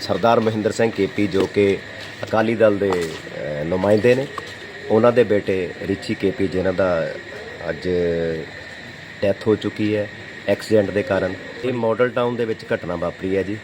ਸਰਦਾਰ Mahinder Singh KP ਜੋ ਕਿ ਅਕਾਲੀ ਦਲ ਦੇ ਨੁਮਾਇੰਦੇ ਨੇ। ਉਹਨਾਂ ਦੇ ਬੇਟੇ ਰਿਚੀ ਕੇਪੀ, ਜਿਨ੍ਹਾਂ ਦਾ ਅੱਜ ਡੈਥ ਹੋ ਚੁੱਕੀ ਹੈ, ਐਕਸੀਡੈਂਟ ਦੇ ਕਾਰਨ। ਇਹ ਮਾਡਲ ਟਾਊਨ ਦੇ ਵਿੱਚ ਘਟਨਾ ਵਾਪਰੀ ਹੈ ਜੀ।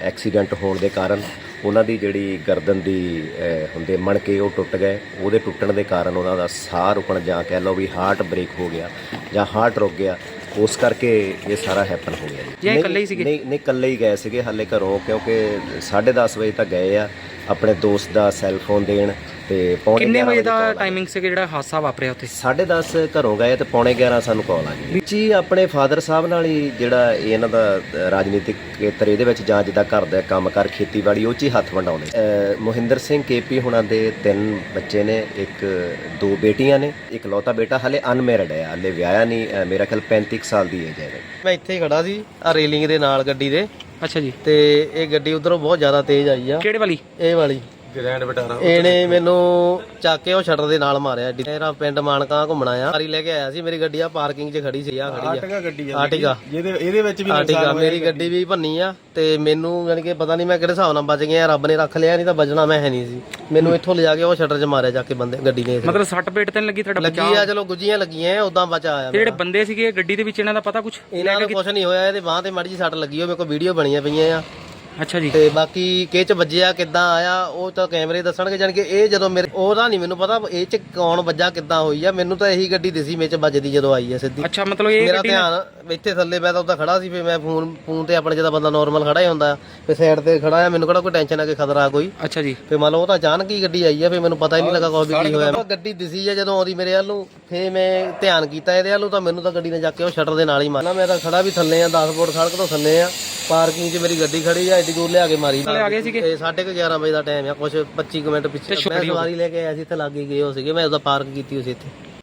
ਐਕਸੀਡੈਂਟ ਹੋਣ ਦੇ ਕਾਰਨ ਉਹਨਾਂ ਦੀ ਜਿਹੜੀ ਗਰਦਨ ਦੀ ਹੁੰਦੇ ਮਣਕੇ ਉਹ ਟੁੱਟ ਗਏ। ਉਹਦੇ ਟੁੱਟਣ ਦੇ ਕਾਰਨ ਉਹਨਾਂ ਦਾ ਸਾਹ ਰੁਕਣ ਜਾਂ ਕਹਿ ਲਓ ਵੀ ਹਾਰਟ ਬ੍ਰੇਕ ਹੋ ਗਿਆ ਜਾਂ ਹਾਰਟ ਰੁਕ ਗਿਆ। ਉਸ ਕਰਕੇ ਇਹ ਸਾਰਾ ਹੈਪਨ ਹੋ ਗਿਆ ਜੀ ਇਹ ਨਹੀਂ- ਇਕੱਲੇ ਹੀ ਸੀਗੇ? ਨਹੀਂ ਨਹੀਂ ਇਕੱਲੇ ਹੀ ਗਏ ਸੀਗੇ ਹਾਲੇ ਘਰੋਂ ਕਿਉਂਕਿ 10:30 ਵਜੇ ਤੱਕ ਗਏ ਆ ਆਪਣੇ ਦੋਸਤ ਦਾ ਸੈੱਲ ਫੋਨ ਦੇਣ ਤੇ ਪੌਣੇ ਕਿੰਨੇ 11 ਵਜੇ ਦਾ। ਟਾਈਮਿੰਗ ਸੀ ਜਿਹੜਾ ਹਾਦਸਾ ਵਾਪਰਿਆ ਉੱਥੇ? 10:30 ਘਰੋਂ ਗਏ ਤੇ ਪੌਣੇ 11 ਸਾਨੂੰ ਕਾਲ ਆ ਗਈ। ਜੀ ਆਪਣੇ ਫਾਦਰ ਸਾਹਿਬ ਨਾਲ ਹੀ ਜਿਹੜਾ ਇਹ ਇਹਨਾਂ ਦਾ ਅ, ਰਾਜਨੀਤਿਕ ਖੇਤਰ ਇਹਦੇ ਵਿੱਚ ਜਾਂ ਜਿੱਦਾਂ ਘਰ ਦਾ ਕੰਮਕਾਰ ਖੇਤੀਬਾੜੀ ਉਹ 'ਚ ਹੀ ਹੱਥ ਵੰਡਾਉਂਦੇ। ਅ, ਮੋਹਿੰਦਰ ਸਿੰਘ ਕੇਪੀ ਹੁਣਾਂ ਦੇ ਤਿੰਨ ਬੱਚੇ ਨੇ ਇੱਕ ਦੋ ਬੇਟੀਆਂ ਨੇ ਇੱਕ ਲੌਤਾ ਬੇਟਾ ਹਲੇ ਅਨਮੈਰਿਡ ਹੈ ਹਲੇ ਵਿਆਹਿਆ ਨਹੀਂ ਅ, ਮੇਰਾ ਖਿਆਲ 35 ਕੁ ਸਾਲ ਦੀ ਏਜ ਹੈ ਇਹਦੀ। ਮੈਂ ਇੱਥੇ ਹੀ ਖੜਾ ਸੀ ਆ ਰੇਲਿੰਗ ਦੇ ਨਾਲ ਗੱਡੀ ਦੇ। ਅੱਛਾ ਜੀ। ਤੇ ਇਹ ਗੱਡੀ ਉਧਰੋਂ ਬਹੁਤ ਜ਼ਿਆਦਾ ਤੇਜ਼ ਆਈ ਆ। ਕਿਹੜੇ ਵਾਲੀ? ਇਹ ਵਾਲੀ। ਗ੍ਰੈਂਡ ਬਟਾਰਾ ਇਹਨੇ ਮੈਨੂੰ ਚੱਕ ਕੇ ਉਹ ਸ਼ਟਰ ਦੇ ਨਾਲ ਮਾਰਿਆ। ਮੇਰਾ ਪਿੰਡ ਮਾਨਕਾ ਘੁੰਮਣਾ ਆ। ਸਾਰੀ ਲੈ ਕੇ ਆਇਆ ਸੀ। ਮੇਰੀ ਗੱਡੀ ਆ ਪਾਰਕਿੰਗ 'ਚ ਖੜੀ ਸੀ ਆ ਖੜੀ ਆ। ਆਟਗਾ ਗੱਡੀ ਆ ਆਟਿਗਾ ਜਿਹਦੇ ਇਹਦੇ ਵਿੱਚ ਵੀ ਆਟਿਗਾ ਮੇਰੀ ਗੱਡੀ ਵੀ ਭੰਨੀ ਆ ਤੇ ਮੈਨੂੰ ਯਾਨੀ ਕਿ ਪਤਾ ਨਹੀਂ ਮੈਂ ਕਿਹੜੇ ਹਿਸਾਬ ਨਾਲ ਬਚ ਗਿਆ। ਰੱਬ ਨੇ ਰੱਖ ਲਿਆ ਨਹੀਂ ਤਾਂ ਬਚਣਾ ਮੈਂ ਹੈ ਨਹੀਂ ਸੀ। ਮੈਨੂੰ ਇੱਥੋਂ ਲਿਜਾ ਕੇ ਉਹ ਸ਼ਟਰ 'ਚ ਮਾਰਿਆ ਜਾ ਕੇ ਬੰਦੇ ਗੱਡੀ ਨੇ। ਮਤਲਬ ਸੱਟ ਪੇਟ ਤੇ ਲੱਗੀ ਤੁਹਾਡਾ ਲੱਗੀ ਆ ਚਲੋ ਗੁੱਜੀਆਂ ਲੱਗੀਆਂ ਉਦਾਂ ਬਚਾ ਆਇਆ ਜਿਹੜੇ ਬੰਦੇ ਸੀਗੇ ਗੱਡੀ ਦੇ ਵਿੱਚ ਇਹਨਾਂ ਦਾ ਪਤਾ ਕੁਝ ਇਹਨਾਂ ਨੂੰ ਕੁਝ ਨਹੀਂ ਹੋਇਆ ਇਹਦੇ ਬਾਹ ਤੇ ਮਾੜੀ ਜੀ ਸੱਟ ਲੱਗੀ ਹੋ ਮੇਰੇ ਕੋਲ ਵੀਡੀਓ ਬਣੀਆਂ ਪਈਆਂ ਆ। ਅੱਛਾ ਜੀ। ਤੇ ਬਾਕੀ ਕਿਹ ਚ ਵੱਜਿਆ ਕਿੱਦਾਂ ਆਇਆ ਉਹ ਤਾਂ ਕੈਮਰੇ ਦੱਸਣਗੇ ਜਾਨ ਕਿ ਇਹ ਜਦੋਂ ਮੇਰੇ ਉਹਦਾ ਨਹੀਂ ਮੈਨੂੰ ਪਤਾ ਇਹ ਚ ਕੌਣ ਵੱਜਾ ਕਿੱਦਾਂ ਹੋਈ ਆ। ਮੈਨੂੰ ਤਾਂ ਇਹੀ ਗੱਡੀ ਦਿਸੀ ਮੇਰੇ ਚ ਵੱਜਦੀ ਜਦੋਂ ਆਈ ਆ ਸਿੱਧੀ। ਅੱਛਾ ਮਤਲਬ ਇਹ ਮੇਰਾ ਗੱਡੀ ਧਿਆਨ ਇੱਥੇ ਥੱਲੇ ਮੈਂ ਤਾਂ ਉੱਦਾਂ ਖੜਾ ਸੀ ਫੇ ਮੈਂ ਫੋਨ ਫੋਨ ਤੇ ਆਪਣੇ ਜਿਹਦਾ ਬੰਦਾ ਨਾਰਮਲ ਖੜਾ ਹੀ ਹੁੰਦਾ ਫੇ ਸਾਈਡ ਤੇ ਖੜਾ ਆ ਮੈਨੂੰ ਕਿਹੜਾ ਕੋਈ ਟੈਨਸ਼ਨ ਆ ਕਿ ਖਤਰਾ ਕੋਈ। ਅੱਛਾ ਜੀ। ਫੇ ਮੰਨ ਲਓ ਉਹ ਤਾਂ ਅਚਾਨਕ ਹੀ ਗੱਡੀ ਆਈ ਆ ਫੇ ਮੈਨੂੰ ਪਤਾ ਹੀ ਨਹੀਂ ਲੱਗਾ ਕੋਈ ਵੀ ਕੀ ਹੋਇਆ। ਗੱਡੀ ਦਿਸੀ ਆ ਜਦੋਂ ਆਉਂਦੀ ਮੇਰੇ ਵੱਲ ਨੂੰ ਫੇ ਮੈਂ ਧਿਆਨ ਕੀਤਾ ਇਹਦੇ ਵੱਲ ਨੂੰ ਤਾਂ ਮੈਨੂੰ ਤਾਂ ਗੱਡੀ ਨੇ ਜਾ ਕੇ ਉਹ ਸ਼ਟਰ ਦੇ ਨਾਲ ਹੀ ਮਾਰਨਾ ਮੈਂ ਤਾਂ ਖੜਾ ਵੀ ਥੱਲੇ ਆ 10 ਫੁੱਟ ਸੜਕ ਤੋਂ ਥੱਲੇ ਆ। ਪਾਰਕਿੰਗ 'ਚ ਮੇਰੀ ਗੱਡੀ ਖੜੀ ਆ ਐਡੀ ਦੂਰ ਲਿਆ ਕੇ ਮਾਰੀ। ਆ ਗਏ ਸੀਗੇ? ਇਹ 11:30 ਵਜੇ ਦਾ ਟਾਈਮ ਆ ਕੁਛ 25 ਕੁ ਮਿੰਟ ਪਿੱਛੇ। ਮੈਂ ਸਵਾਰੀ ਲੈ ਕੇ ਆਇਆ ਸੀ ਇੱਥੇ ਲੱਗ ਗਏ ਹੋ ਸੀਗੇ ਮੈਂ ਉਹਦਾ ਪਾਰਕ ਕੀਤੀ ਹੋਈ ਸੀ ਇੱਥੇ।